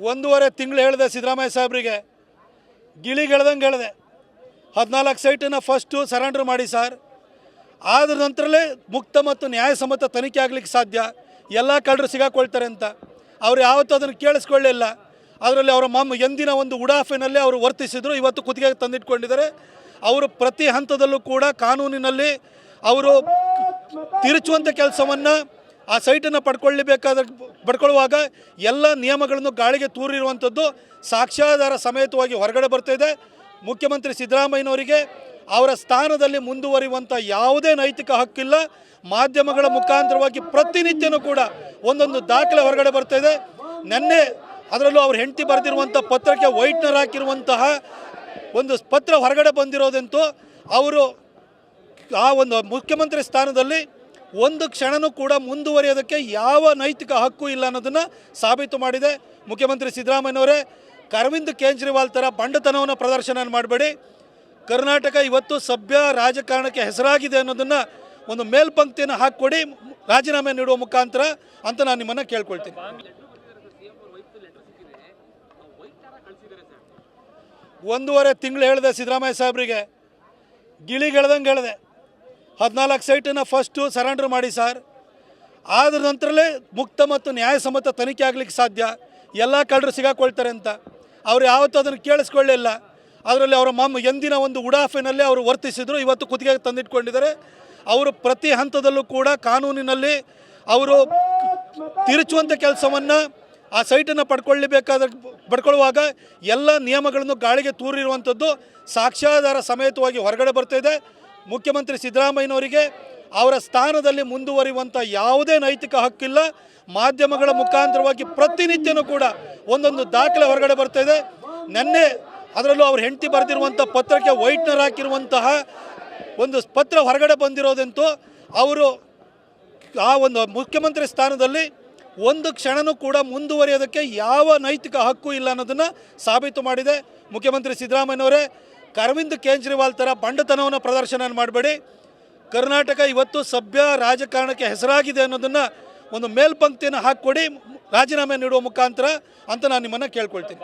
ಒಂದೂವರೆ ತಿಂಗಳು ಹೇಳಿದೆ ಸಿದ್ದರಾಮಯ್ಯ ಸಾಹೇಬ್ರಿಗೆ. ಗಿಳಿಗೆ ಹೇಳ್ದಂಗೆ ಹೇಳಿದೆ. ಹದಿನಾಲ್ಕು ಸೈಟನ್ನು ಫಸ್ಟು ಸರೆಂಡರ್ ಮಾಡಿ ಸರ್. ಆದ ನಂತರಲೇ ಮುಕ್ತ ಮತ್ತು ನ್ಯಾಯಸಮ್ಮತ ತನಿಖೆ ಆಗಲಿಕ್ಕೆ ಸಾಧ್ಯ. ಎಲ್ಲ ಕಳ್ಳರು ಸಿಗಾಕೊಳ್ತಾರೆ ಅಂತ. ಅವ್ರು ಯಾವತ್ತೂ ಅದನ್ನು ಕೇಳಿಸ್ಕೊಳ್ಳಿಲ್ಲ. ಅದರಲ್ಲಿ ಅವರ ಮಮ್ಮ ಎಂದಿನ ಒಂದು ಉಡಾಫಿನಲ್ಲಿ ಅವರು ವರ್ತಿಸಿದರು. ಇವತ್ತು ಕುತ್ತಿಗೆಗೆ ತಂದಿಟ್ಕೊಂಡಿದ್ದಾರೆ. ಅವರು ಪ್ರತಿ ಹಂತದಲ್ಲೂ ಕೂಡ ಕಾನೂನಿನಲ್ಲಿ ಅವರು ತಿರುಚುವಂಥ ಕೆಲಸವನ್ನು ಆ ಸೈಟನ್ನು ಪಡ್ಕೊಳ್ಳಬೇಕಾದ ಪಡ್ಕೊಳ್ಳುವಾಗ ಎಲ್ಲ ನಿಯಮಗಳನ್ನು ಗಾಳಿಗೆ ತೂರಿರುವಂಥದ್ದು ಸಾಕ್ಷ್ಯಾಧಾರ ಸಮೇತವಾಗಿ ಹೊರಗಡೆ ಬರ್ತಾಯಿದೆ ಮುಖ್ಯಮಂತ್ರಿ ಸಿದ್ದರಾಮಯ್ಯನವರಿಗೆ ಅವರ ಸ್ಥಾನದಲ್ಲಿ ಮುಂದುವರಿಯುವಂಥ ಯಾವುದೇ ನೈತಿಕ ಹಕ್ಕಿಲ್ಲ. ಮಾಧ್ಯಮಗಳ ಮುಖಾಂತರವಾಗಿ ಪ್ರತಿನಿತ್ಯನೂ ಕೂಡ ಒಂದೊಂದು ದಾಖಲೆ ಹೊರಗಡೆ ಬರ್ತಾಯಿದೆ ನಿನ್ನೆ ಅದರಲ್ಲೂ ಅವ್ರ ಹೆಂಡತಿ ಬರೆದಿರುವಂಥ ಪತ್ರಕ್ಕೆ ವೈಟ್ನರ್ ಹಾಕಿರುವಂತಹ ಒಂದು ಪತ್ರ ಹೊರಗಡೆ ಬಂದಿರೋದಂತೂ ಅವರು ಆ ಒಂದು ಮುಖ್ಯಮಂತ್ರಿ ಸ್ಥಾನದಲ್ಲಿ ಒಂದು ಕ್ಷಣನೂ ಕೂಡ ಮುಂದುವರಿಯೋದಕ್ಕೆ ಯಾವ ನೈತಿಕ ಹಕ್ಕು ಇಲ್ಲ ಅನ್ನೋದನ್ನು ಸಾಬೀತು ಮಾಡಿದೆ. ಮುಖ್ಯಮಂತ್ರಿ ಸಿದ್ದರಾಮಯ್ಯನವರೇ, ಅರವಿಂದ್ ಕೇಜ್ರಿವಾಲ್ ಥರ ಬಂಡತನವನ್ನು ಪ್ರದರ್ಶನ ಮಾಡಬೇಡಿ. ಕರ್ನಾಟಕ ಇವತ್ತು ಸಭ್ಯ ರಾಜಕಾರಣಕ್ಕೆ ಹೆಸರಾಗಿದೆ ಅನ್ನೋದನ್ನು ಒಂದು ಮೇಲ್ಪಂಕ್ತಿಯನ್ನು ಹಾಕ್ಕೊಡಿ, ರಾಜೀನಾಮೆ ನೀಡುವ ಮುಖಾಂತರ ಅಂತ ನಾನು ನಿಮ್ಮನ್ನು ಕೇಳ್ಕೊಳ್ತೀನಿ. ಒಂದೂವರೆ ತಿಂಗಳು ಹೇಳಿದೆ ಸಿದ್ದರಾಮಯ್ಯ ಸಾಹೇಬ್ರಿಗೆ ಗಿಳಿಗೆ ಹೇಳ್ದಂಗೆ ಹೇಳಿದೆ. ಹದಿನಾಲ್ಕು ಸೈಟನ್ನು ಫಸ್ಟು ಸರೆಂಡರ್ ಮಾಡಿ ಸರ್. ಆದ ನಂತರಲೇ ಮುಕ್ತ ಮತ್ತು ನ್ಯಾಯಸಮ್ಮತ ತನಿಖೆ ಆಗಲಿಕ್ಕೆ ಸಾಧ್ಯ. ಎಲ್ಲ ಕಳ್ಳರು ಸಿಗಾಕೊಳ್ತಾರೆ ಅಂತ. ಅವ್ರು ಯಾವತ್ತೂ ಅದನ್ನು ಕೇಳಿಸ್ಕೊಳ್ಳಿಲ್ಲ. ಅದರಲ್ಲಿ ಅವರ ಮಮ್ಮ ಎಂದಿನ ಒಂದು ಉಡಾಫೆನಲ್ಲಿ ಅವರು ವರ್ತಿಸಿದರು. ಇವತ್ತು ಕುತ್ತಿಗೆಗೆ ತಂದಿಟ್ಕೊಂಡಿದ್ದಾರೆ. ಅವರು ಪ್ರತಿ ಹಂತದಲ್ಲೂ ಕೂಡ ಕಾನೂನಿನಲ್ಲಿ ಅವರು ತಿರುಚುವಂಥ ಕೆಲಸವನ್ನು ಆ ಸೈಟನ್ನು ಪಡ್ಕೊಳ್ಳಬೇಕಾದ ಪಡ್ಕೊಳ್ಳುವಾಗ ಎಲ್ಲ ನಿಯಮಗಳನ್ನು ಗಾಳಿಗೆ ತೂರಿರುವಂಥದ್ದು ಸಾಕ್ಷ್ಯಾಧಾರ ಸಮೇತವಾಗಿ ಹೊರಗಡೆ ಬರ್ತಾಯಿದೆ ಮುಖ್ಯಮಂತ್ರಿ ಸಿದ್ದರಾಮಯ್ಯನವರಿಗೆ ಅವರ ಸ್ಥಾನದಲ್ಲಿ ಮುಂದುವರಿಯುವಂಥ ಯಾವುದೇ ನೈತಿಕ ಹಕ್ಕಿಲ್ಲ. ಮಾಧ್ಯಮಗಳ ಮುಖಾಂತರವಾಗಿ ಪ್ರತಿನಿತ್ಯನೂ ಕೂಡ ಒಂದೊಂದು ದಾಖಲೆ ಹೊರಗಡೆ ಬರ್ತಾ ಇದೆ. ನೆನ್ನೆ ಅದರಲ್ಲೂ ಅವ್ರ ಹೆಂಡತಿ ಬರೆದಿರುವಂಥ ಪತ್ರಕ್ಕೆ ವೈಟ್ನರ್ ಹಾಕಿರುವಂತಹ ಒಂದು ಪತ್ರ ಹೊರಗಡೆ ಬಂದಿರೋದಂತೂ ಅವರು ಆ ಒಂದು ಮುಖ್ಯಮಂತ್ರಿ ಸ್ಥಾನದಲ್ಲಿ ಒಂದು ಕ್ಷಣನೂ ಕೂಡ ಮುಂದುವರಿಯೋದಕ್ಕೆ ಯಾವ ನೈತಿಕ ಹಕ್ಕು ಇಲ್ಲ ಅನ್ನೋದನ್ನು ಸಾಬೀತು ಮಾಡಿದೆ ಮುಖ್ಯಮಂತ್ರಿ ಸಿದ್ದರಾಮಯ್ಯನವರೇ. ಅರವಿಂದ್ ಕೇಜ್ರಿವಾಲ್ ಥರ ಬಂಡತನವನ್ನು ಪ್ರದರ್ಶನ ಮಾಡಬೇಡಿ. ಕರ್ನಾಟಕ ಇವತ್ತು ಸಭ್ಯ ರಾಜಕಾರಣಕ್ಕೆ ಹೆಸರಾಗಿದೆ ಅನ್ನೋದನ್ನು ಒಂದು ಮೇಲ್ಪಂಕ್ತಿಯನ್ನು ಹಾಕಿಕೊಡಿ. ರಾಜೀನಾಮೆ ನೀಡುವ ಮುಖಾಂತರ ಅಂತ ನಾನು ನಿಮ್ಮನ್ನು ಕೇಳ್ಕೊಳ್ತೀನಿ.